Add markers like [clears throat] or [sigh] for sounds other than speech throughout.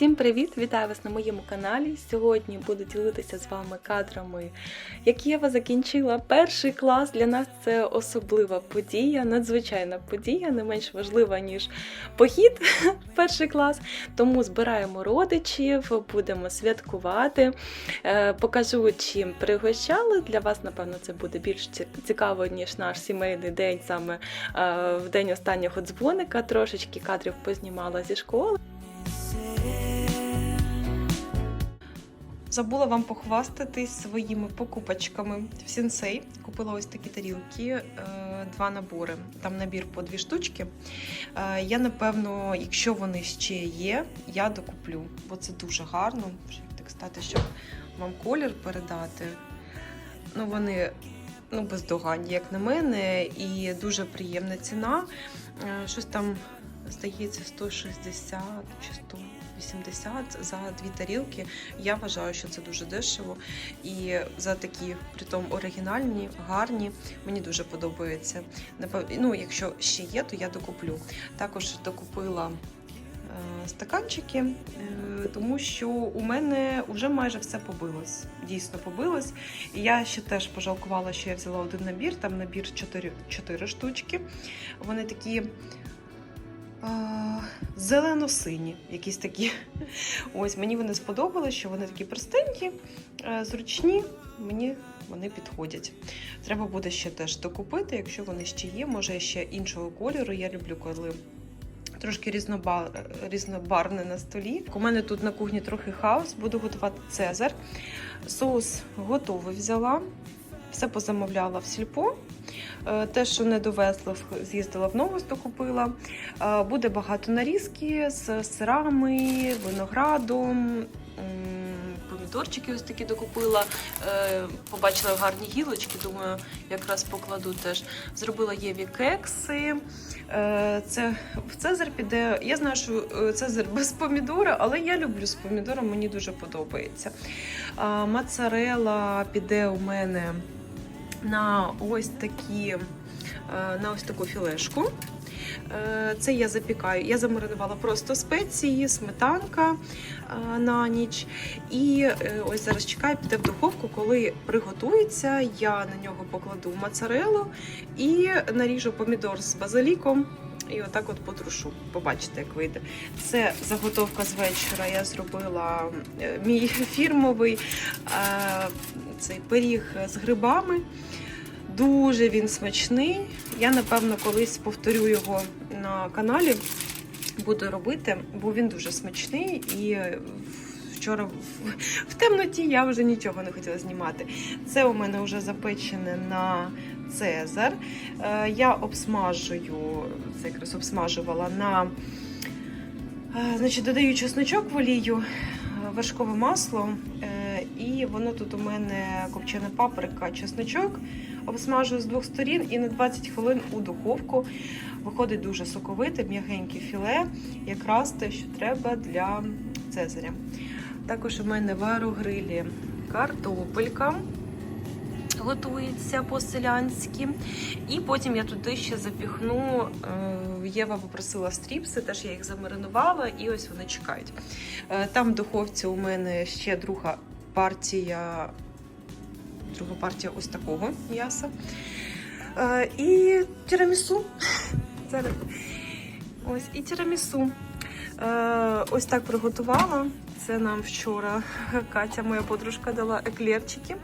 Всім привіт! Вітаю вас на моєму каналі. Сьогодні буду ділитися з вами кадрами, як Єва закінчила перший клас. Для нас це особлива подія, надзвичайна подія, не менш важлива, ніж похід в перший клас. Тому збираємо родичів, будемо святкувати. Е, Покажу, чим пригощали. Для вас, напевно, це буде більш цікаво, ніж наш сімейний день, саме е, в день останнього дзвоника. Трошечки кадрів познімала зі школи. Забула вам похвастатись своїми покупочками в Сінсей. Купила ось такі тарілки, е, два набори. Там набір по дві штучки. Е, Я напевно, якщо вони ще є, я докуплю, бо це дуже гарно. Як так стати, щоб вам колір передати. Ну, вони ну, бездоганні, як на мене, і дуже приємна ціна. Е, Щось там, здається, 160 чи 180 за дві тарілки. Я вважаю, що це дуже дешево. І за такі, притом оригінальні, гарні, мені дуже подобається. Ну, якщо ще є, то я докуплю. Також докупила е, стаканчики, е, тому що у мене вже майже все побилось. Дійсно побилось. І я ще теж пожалкувала, що я взяла один набір, там набір 4, 4 штучки. Вони такі. Зелено-сині, якісь такі. Ось мені вони сподобалися, що вони такі простенькі, е, зручні. Мені вони підходять. Треба буде ще теж докупити, якщо вони ще є. Може ще іншого кольору. Я люблю, коли трошки різнобар... різнобарне на столі. У мене тут на кухні трохи хаос. Буду готувати цезар. Соус готовий взяла. Все позамовляла в сільпо. Е, Те, що не довезла, з'їздила в новус, докупила. Е, Буде багато нарізки з сирами, виноградом. Помідорчики ось такі докупила. Е, Побачила гарні гілочки, думаю, якраз покладу теж. Зробила Єві кекси. Це в Цезар піде. Я знаю, що Цезар [laughs] без помідора, але я люблю з помідором, мені дуже подобається. А, Моцарела піде у мене на ось такі, е, на ось таку філешку. Е, Це я запікаю. Я замаринувала просто спеції, сметанка е, на ніч. І ось зараз чекаю, піде в духовку. Коли приготується, я на нього покладу моцарелу і наріжу помідор з базиліком. І отак от потрушу. Побачите, як вийде. Це заготовка з вечора. Я зробила е, мій фірмовий е, цей пиріг з грибами. Дуже він смачний. Я, напевно, колись повторю його на каналі. Буду робити, бо він дуже смачний. І вчора в- в темноті я вже нічого не хотіла знімати. Це у мене вже запечене на Цезар. Е, Я обсмажую, це якраз обсмажувала на е, значить, додаю чесночок в олію, е, вершкове масло. І воно тут у мене копчена паприка, чесночок. Обсмажую з двох сторін і на 20 хвилин у духовку. Виходить дуже соковите, м'ягеньке філе, якраз те, що треба для цезаря. Також у мене в аерогрилі картопелька готується по-селянськи. І потім я туди ще запіхну. е, Єва попросила стріпси, теж я їх замаринувала, і ось вони чекають. Е, Там в духовці у мене ще друга партія, друга партія ось такого м'яса. Е, І тірамісу. [laughs] Ось і тірамісу. Ось так приготувала. Це нам вчора [laughs] Катя, моя подружка, дала еклерчики.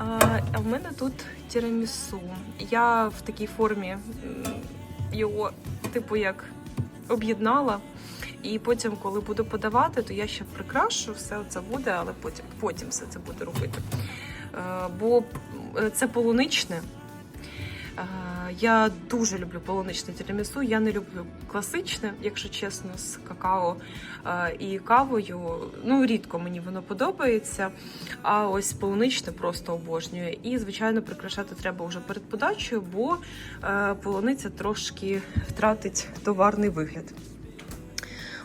А в мене тут тірамісу. Я в такій формі його, типу, як об'єднала. І потім, коли буду подавати, то я ще прикрашу, все це буде, але потім, потім все це буду робити. Е, Бо е, це полуничне. Я дуже люблю полуничне тірамісу. Я не люблю класичне, якщо чесно, з какао і кавою. Ну, рідко мені воно подобається. А ось полуничне просто обожнюю. І, звичайно, прикрашати треба вже перед подачею, бо е, полуниця трошки втратить товарний вигляд.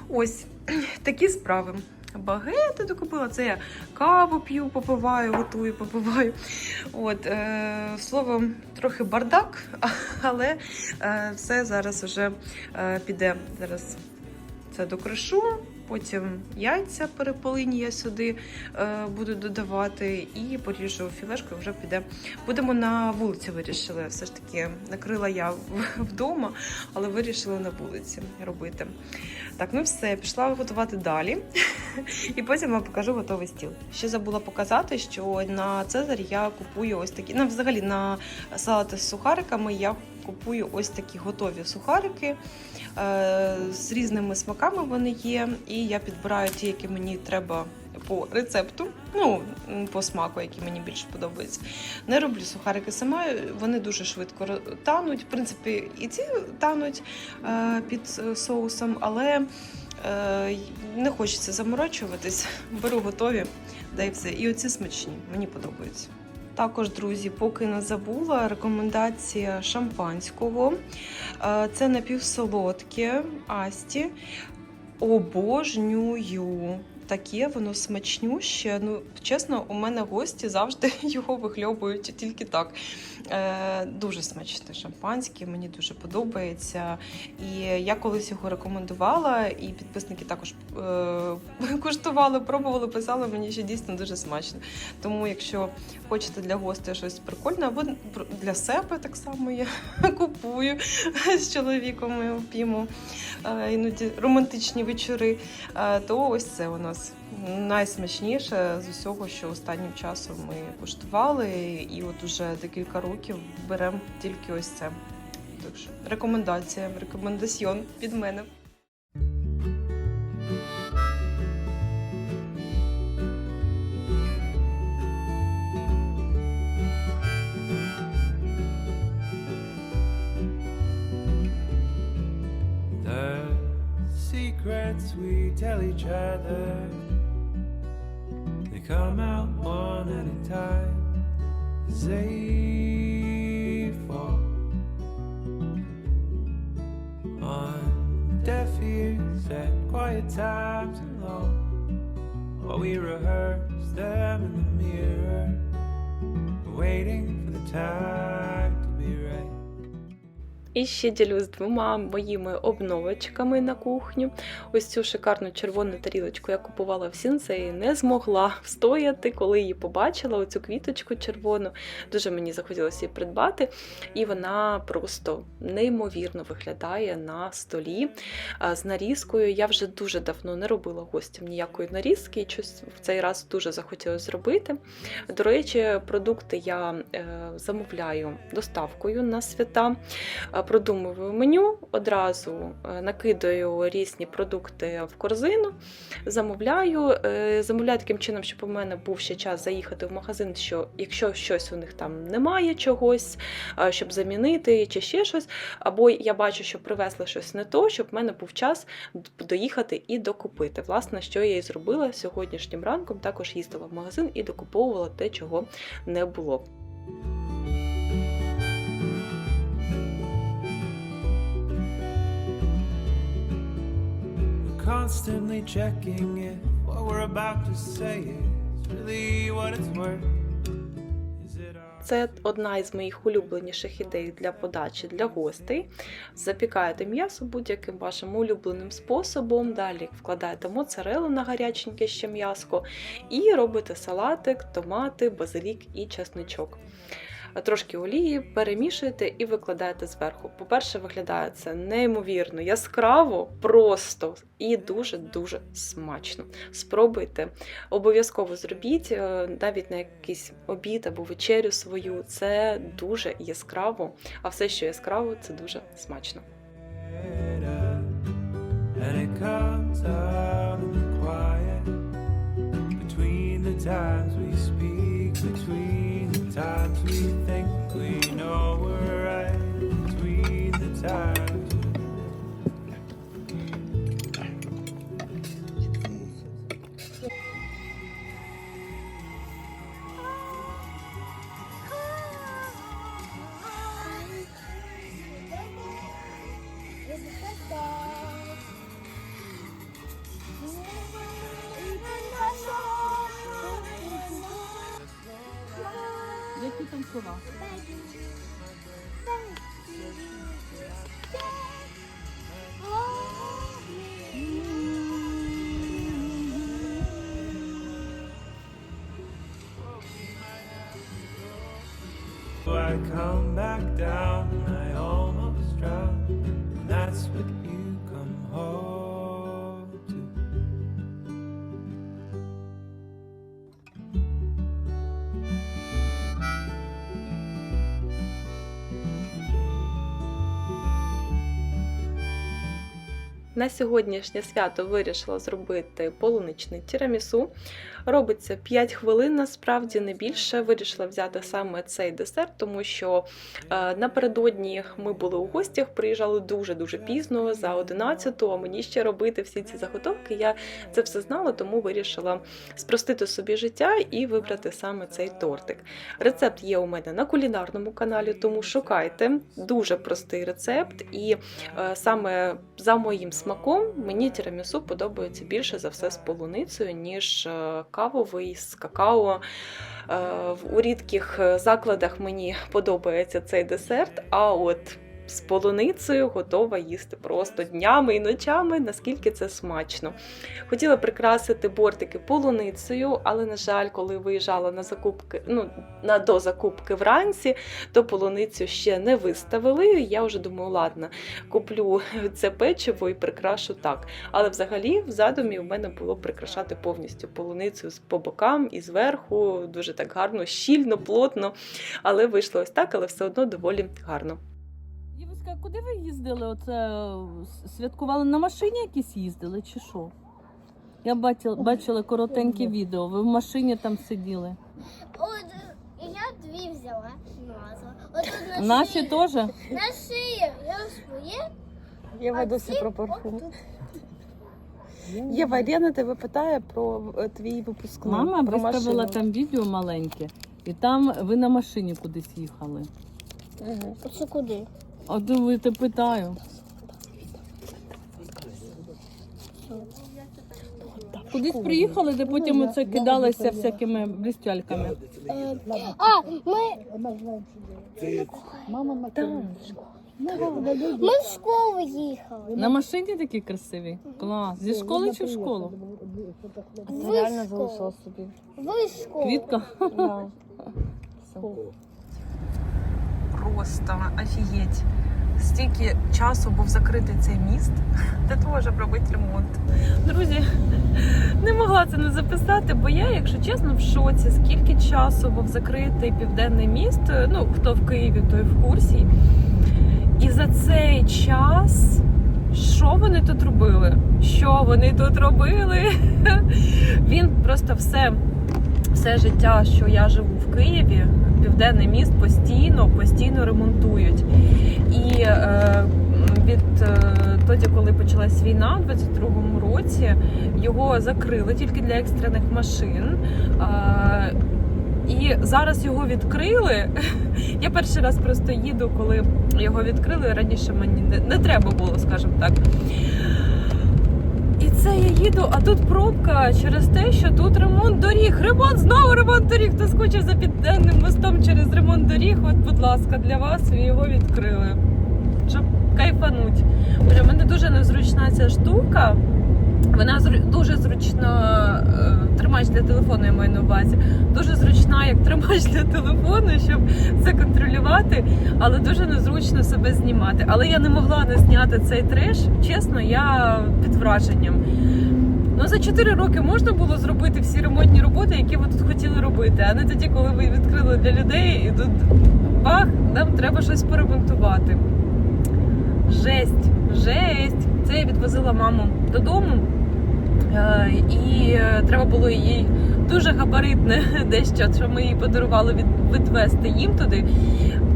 Ось [clears throat] такі справи. Багети докупила. Це я каву п'ю, попиваю, готую, попиваю. От, е, словом, трохи бардак, [laughs] але е, все зараз вже е, піде. Зараз це докришу, Потім яйця перепелині я сюди е, буду додавати і поріжу філешку, і вже піде. Будемо на вулиці вирішили. Все ж таки накрила я вдома, але вирішили на вулиці робити. Так, ну все, пішла готувати далі. І потім вам покажу готовий стіл. Ще забула показати, що на Цезарь я купую ось такі. Ну, взагалі на салати з сухариками я купую ось такі готові сухарики. Е, з різними смаками вони є, і я підбираю ті, які мені треба по рецепту, ну по смаку, які мені більше подобаються. Не роблю сухарики сама, вони дуже швидко тануть. В принципі, і ці тануть е, під соусом, але е, не хочеться заморочуватись. Беру готові, да і все. І оці смачні, мені подобаються. Також, друзі, поки не забула, рекомендація шампанського. Е, Це напівсолодке Асті. Обожнюю. Таке воно смачнюще. Ну, чесно, у мене гості завжди [laughs] його вихльобують тільки так. Е, дуже смачне шампанське, мені дуже подобається. І я колись його рекомендувала, і підписники також е, [laughs] куштували, пробували, писали мені, що дійсно дуже смачно. Тому, якщо хочете для гостей щось прикольне, або для себе так само я [laughs] купую з чоловіком. Ми п'ємо іноді романтичні вечори, то ось це у нас найсмачніше з усього, що останнім часом ми куштували. І от уже декілька років беремо тільки ось це. Так що рекомендація, рекомендаціон від мене. Secrets we tell each other, they come out one at a time they fall on deaf ears at quiet times alone. While we rehearse them in the mirror, waiting for the time. І ще ділюсь двома моїми обновочками на кухню. Ось цю шикарну червону тарілочку я купувала в Сінсеї, не змогла встояти, коли її побачила, оцю квіточку червону. Дуже мені захотілося її придбати. І вона просто неймовірно виглядає на столі з нарізкою. Я вже дуже давно не робила гостям ніякої нарізки, і щось в цей раз дуже захотілося зробити. До речі, продукти я е, замовляю доставкою на свята. Продумую меню, одразу е, накидаю різні продукти в корзину, замовляю. Е, Замовляю таким чином, щоб у мене був ще час заїхати в магазин, що якщо щось у них там немає чогось, е, щоб замінити чи ще щось, або я бачу, що привезли щось не то, щоб в мене був час доїхати і докупити. Власне, що я і зробила сьогоднішнім ранком, також їздила в магазин і докуповувала те, чого не було. Constantly checking if what we're about to say is really what it's worth. Це одна із моїх улюбленіших ідей для подачі для гостей. Запікаєте м'ясо будь-яким вашим улюбленим способом. Далі вкладаєте моцарелу на гаряченьке ще м'яско і робите салатик, томати, базилік і чесничок. Трошки олії перемішуєте і викладаєте зверху. По-перше, виглядає це неймовірно яскраво, просто і дуже-дуже смачно. Спробуйте, обов'язково зробіть е, навіть на якийсь обід або вечерю свою. Це дуже яскраво, а все, що яскраво, це дуже смачно. And it comes out in the quiet between the times we speak, between the times we come back down I almost drown. And that's what you come home to. На сьогоднішнє свято вирішила зробити полуничний тірамісу. Робиться 5 хвилин, насправді не більше. Вирішила взяти саме цей десерт, тому що е, напередодні ми були у гостях, приїжджали дуже-дуже пізно, за 11 а мені ще робити всі ці заготовки. Я це все знала, тому вирішила спростити собі життя і вибрати саме цей тортик. Рецепт є у мене на кулінарному каналі, тому шукайте. Дуже простий рецепт, і е, саме за моїм смаком мені тірамісу подобається більше за все з полуницею, ніж е, кавовий з какао. Е, У рідких е, закладах мені подобається цей десерт, а от з полуницею готова їсти просто днями і ночами, наскільки це смачно. Хотіла прикрасити бортики полуницею, але, на жаль, коли виїжджала на закупки, ну, на до закупки вранці, то полуницю ще не виставили. Я вже думаю, ладно, куплю це печиво і прикрашу так. Але взагалі в задумі у мене було прикрашати повністю полуницю по бокам і зверху, дуже так гарно, щільно, плотно. Але вийшло ось так, але все одно доволі гарно. Дівчатка, куди ви їздили? Оце святкували на машині якісь їздили чи що? Я бачила, бачила коротеньке відео. Ви в машині там сиділи. От я дві взяла. Назва. От тут на Наші шиї. теж? На шиї. Я своє. Я а ці отут. Єва, Ірина тебе питає про е, твій випускний. Мама про виставила машину. там відео маленьке, і там ви на машині кудись їхали. Оце куди? А дивити питаю. Кудись приїхали, де потім оце кидалися всякими блістяльками. А, ми, ми в школу їхали. На машині такі красиві? Клас. Зі школи чи в школу? Ви в школу. Ви школу. Квітка? Просто офігеть. Стільки часу був закритий цей міст для того, щоб ремонт. Друзі, не могла це не записати, бо я, якщо чесно, в шоці, скільки часу був закритий південний міст. Ну, хто в Києві, той в курсі. І за цей час. Що вони тут робили? Що вони тут робили? [laughs] Він просто все, все життя, що я живу в Києві, південний міст постійно, постійно ремонтують. І е, від е, тоді, коли почалась війна, у 22-му році, його закрили тільки для екстрених машин. Е, і зараз його відкрили. [laughs] Я перший раз просто їду, коли його відкрили. Раніше мені не, треба було, скажімо так. Це я їду, а тут пробка через те, що тут ремонт доріг. Ремонт знову ремонт доріг. Хто скучив за південним мостом через ремонт доріг? От, будь ласка, для вас його відкрили. Щоб кайфануть. Боже, в мене дуже незручна ця штука. Вона дуже зручна е, тримач для телефону, я маю на увазі. Дуже зручна як тримач для телефону, щоб це контролювати, але дуже незручно себе знімати. Але я не могла не зняти цей треш. Чесно, я під враженням. Ну за 4 роки можна було зробити всі ремонтні роботи, які ви тут хотіли робити, а не тоді, коли ви відкрили для людей, і тут бах, нам треба щось поремонтувати. Жесть, жесть. Це я відвозила маму додому. Е, І е, треба було їй дуже габаритне [laughs] дещо, що ми їй подарували від, відвести їм туди,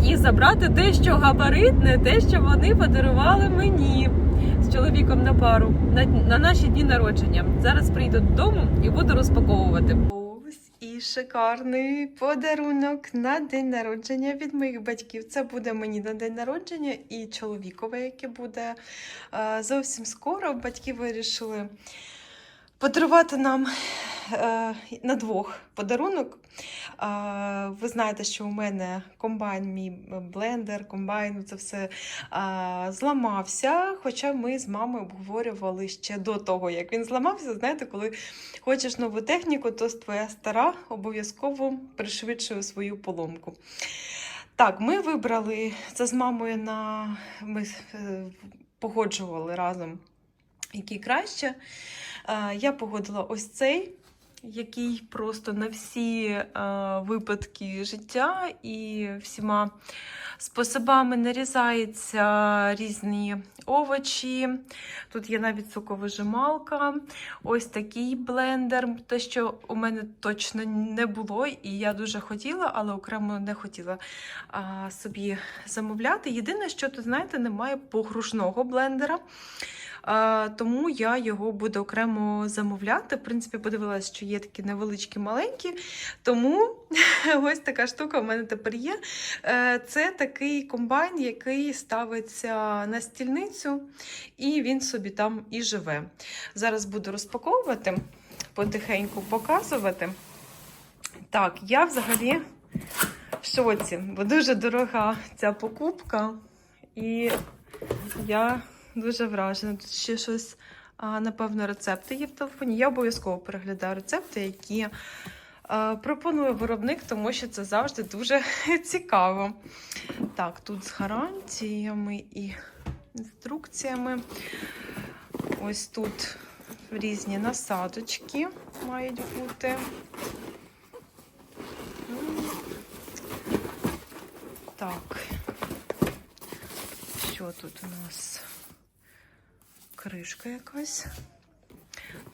і забрати дещо габаритне, те, що вони подарували мені з чоловіком на пару на, на наші дні народження. Зараз прийду додому і буду розпаковувати. Ось і шикарний подарунок на день народження від моїх батьків. Це буде мені на день народження і чоловікове, яке буде зовсім скоро. Батьки вирішили подарувати нам е, на двох подарунок. Е, ви знаєте, що у мене комбайн, мій блендер, комбайн, це все е, зламався. Хоча ми з мамою обговорювали ще до того, як він зламався. Знаєте, коли хочеш нову техніку, то твоя стара обов'язково пришвидшує свою поломку. Так, ми вибрали це з мамою на ми е, погоджували разом, який краще. Я погодила ось цей, який просто на всі випадки життя і всіма способами нарізаються різні овочі. Тут є навіть соковижималка, ось такий блендер, те, що у мене точно не було, і я дуже хотіла, але окремо не хотіла собі замовляти. Єдине, що тут, знаєте, немає погружного блендера. Тому я його буду окремо замовляти. В принципі, подивилася, що є такі невеличкі маленькі. Тому [laughs] ось така штука в мене тепер є. Е, Це такий комбайн, який ставиться на стільницю, і він собі там і живе. Зараз буду розпаковувати, потихеньку показувати. Так, я взагалі в шоці, бо дуже дорога ця покупка, і я дуже вражена. Тут ще щось, напевно, рецепти є в телефоні. Я обов'язково переглядаю рецепти, які пропонує виробник, тому що це завжди дуже [laughs] цікаво. Так, тут з гарантіями і інструкціями. Ось тут різні насадочки мають бути. Так. Що тут у нас? Кришка якась.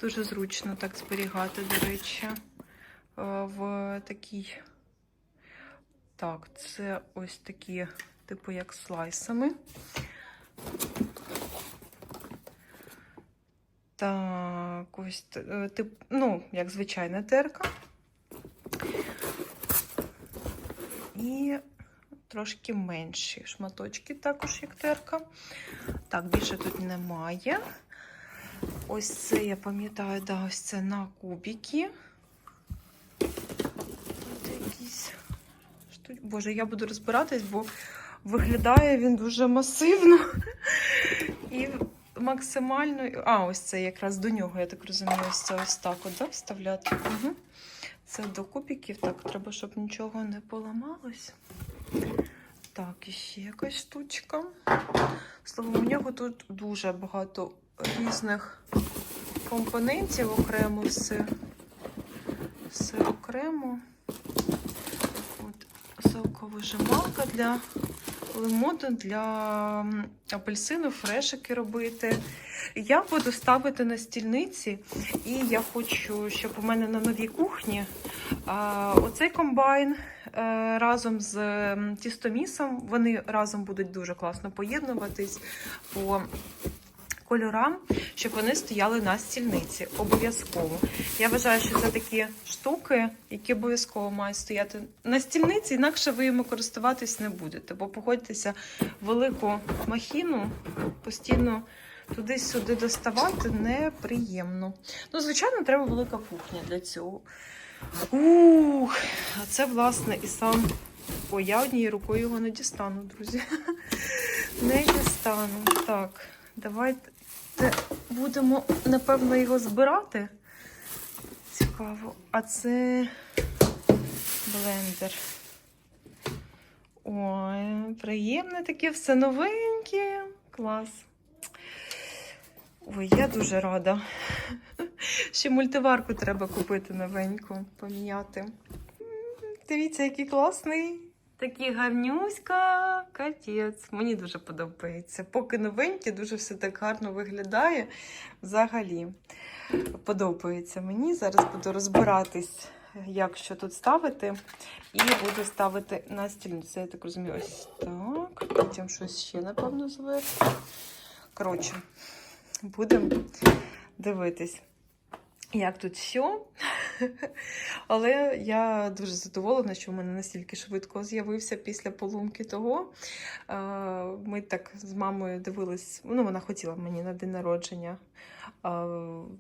Дуже зручно так зберігати, до речі, е, в такій. Так, це ось такі, типу, як слайсами. Так, ось е, тип, ну, як звичайна терка. І трошки менші шматочки, також як терка. Так, більше тут немає. Ось це, я пам'ятаю, да, ось це на кубики. Якісь. Боже, я буду розбиратись, бо виглядає він дуже масивно. І максимально. А, ось це якраз до нього, я так розумію, ось це ось так от, да, вставляти. Угу. Це до кубиків. Так, треба, щоб нічого не поламалось. Так, і ще якась штучка. Словом, у нього тут дуже багато різних компонентів окремо все. Все окремо. От соковижималка для лимону, для апельсину, фрешики робити. Я буду ставити на стільниці, і я хочу, щоб у мене на новій кухні а, оцей комбайн разом з тістомісом. Вони разом будуть дуже класно поєднуватись по кольорам, щоб вони стояли на стільниці. Обов'язково. Я вважаю, що це такі штуки, які обов'язково мають стояти на стільниці, інакше ви їми користуватись не будете. Бо погодьтеся, велику махіну постійно туди-сюди доставати неприємно. Ну, звичайно, треба велика кухня для цього. Ух, а це, власне, і сам. Ой, я однією рукою його не дістану, друзі. [laughs] Не дістану. Так, давайте будемо, напевно, його збирати. Цікаво. А це блендер. Ой, приємне таке, все новеньке. Клас. Ой, я дуже рада. [laughs] Ще мультиварку треба купити новеньку, поміняти. Дивіться, який класний. Такий гарнюська, катець. Мені дуже подобається. Поки новенький, дуже все так гарно виглядає. Взагалі подобається мені. Зараз буду розбиратись, як що тут ставити. І буду ставити на стільницю. Я так розумію, ось так. Потім щось ще, напевно, зверху. Коротше, будемо дивитись, як тут що. [laughs] Але я дуже задоволена, що в мене настільки швидко з'явився після поломки того. Е, Ми так з мамою дивились, ну вона хотіла мені на день народження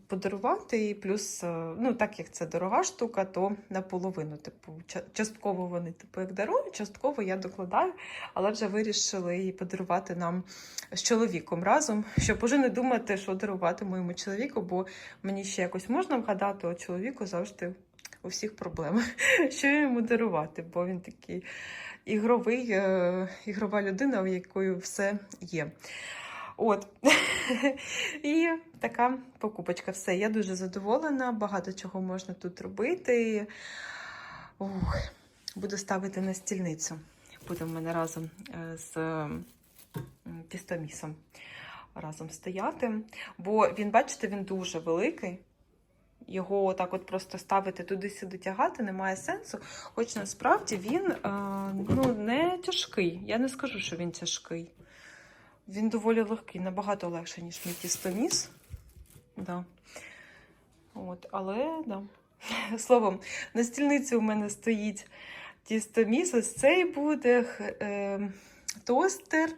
подарувати. І плюс, е, ну так як це дорога штука, то наполовину. Типу, частково вони типу, як дарують, частково я докладаю, але вже вирішили її подарувати нам з чоловіком разом, щоб уже не думати, що дарувати моєму чоловіку, бо мені ще якось можна вгадати, а чоловіку завжди у всіх проблеми. [laughs] Що йому дарувати, бо він такий ігровий, е, ігрова людина, в якої все є. От. [laughs] І така покупочка. Все, я дуже задоволена, багато чого можна тут робити. Ух, буду ставити на стільницю. Буде в мене разом е, з тістомісом разом стояти. Бо він, бачите, він дуже великий. Його отак от просто ставити туди-сюди тягати немає сенсу. Хоч насправді він е, ну, не тяжкий. Я не скажу, що він тяжкий. Він доволі легкий, набагато легше, ніж мій тістоміс. Да. От, але да. [laughs] Словом, на стільниці у мене стоїть тістоміс, ось цей буде е, тостер,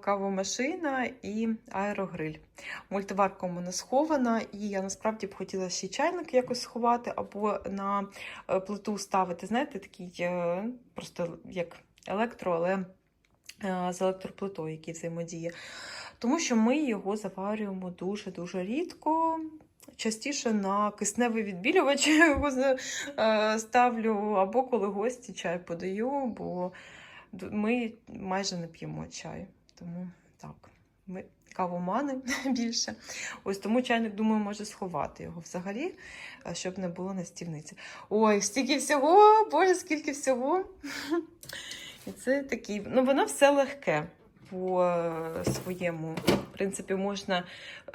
кавомашина і аерогриль. Мультиварка у мене схована, і я насправді б хотіла ще чайник якось сховати або на е, плиту ставити. Знаєте, такий е, просто як електро, але з електроплитою, який взаємодіє. Тому що ми його заварюємо дуже-дуже рідко. Частіше на кисневий відбілювач я [laughs] його е, ставлю, або коли гості чай подаю, бо ми майже не п'ємо чай. Тому так, ми кавомани [laughs] більше. Ось тому чайник, думаю, може сховати його взагалі, е, щоб не було на стільниці. Ой, стільки всього, боже, скільки всього. [laughs] І це такий, ну воно все легке по е, своєму. В принципі, можна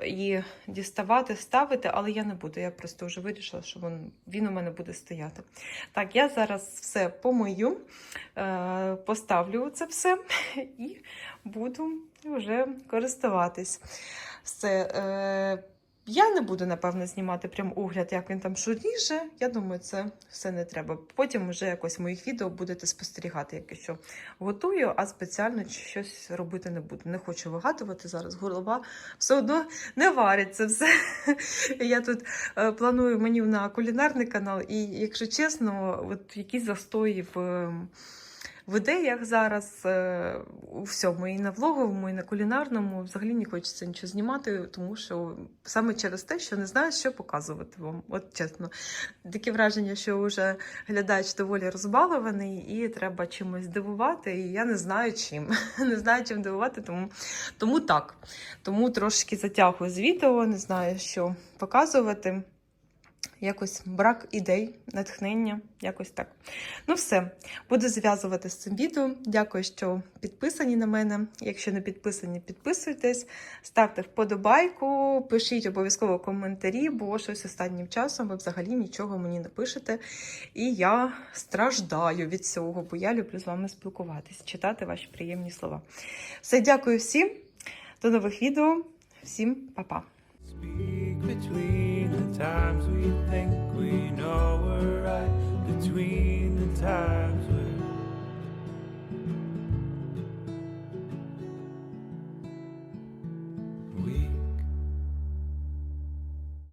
і діставати, ставити, але я не буду. Я просто вже вирішила, що він, він у мене буде стояти. Так, я зараз все помию, е, поставлю це все і буду вже користуватись. Все. Я не буду, напевно, знімати прям огляд, як він там ріже. Я думаю, це все не треба. Потім вже якось в моїх відео будете спостерігати, як що готую, а спеціально щось робити не буду. Не хочу вигадувати зараз. Голова все одно не варить це все. [laughs] Я тут е, планую меню на кулінарний канал, і, якщо чесно, от якісь застої в. В ідеях зараз е, у всьому, і на влоговому, і на кулінарному взагалі не хочеться нічого знімати, тому що саме через те, що не знаю, що показувати вам. От чесно, таке враження, що вже глядач доволі розбалований, і треба чимось дивувати. І я не знаю чим. [laughs] Не знаю, чим дивувати, тому, тому так. Тому трошки затягую з відео, не знаю, що показувати. Якось брак ідей, натхнення, якось так. Ну, все, буду зв'язувати з цим відео. Дякую, що підписані на мене. Якщо не підписані, підписуйтесь, ставте вподобайку, пишіть обов'язково коментарі, бо щось останнім часом ви взагалі нічого мені не пишете. І я страждаю від цього, бо я люблю з вами спілкуватись, читати ваші приємні слова. Все, дякую всім. До нових відео. Всім па-па. times we think we know we're right between the times.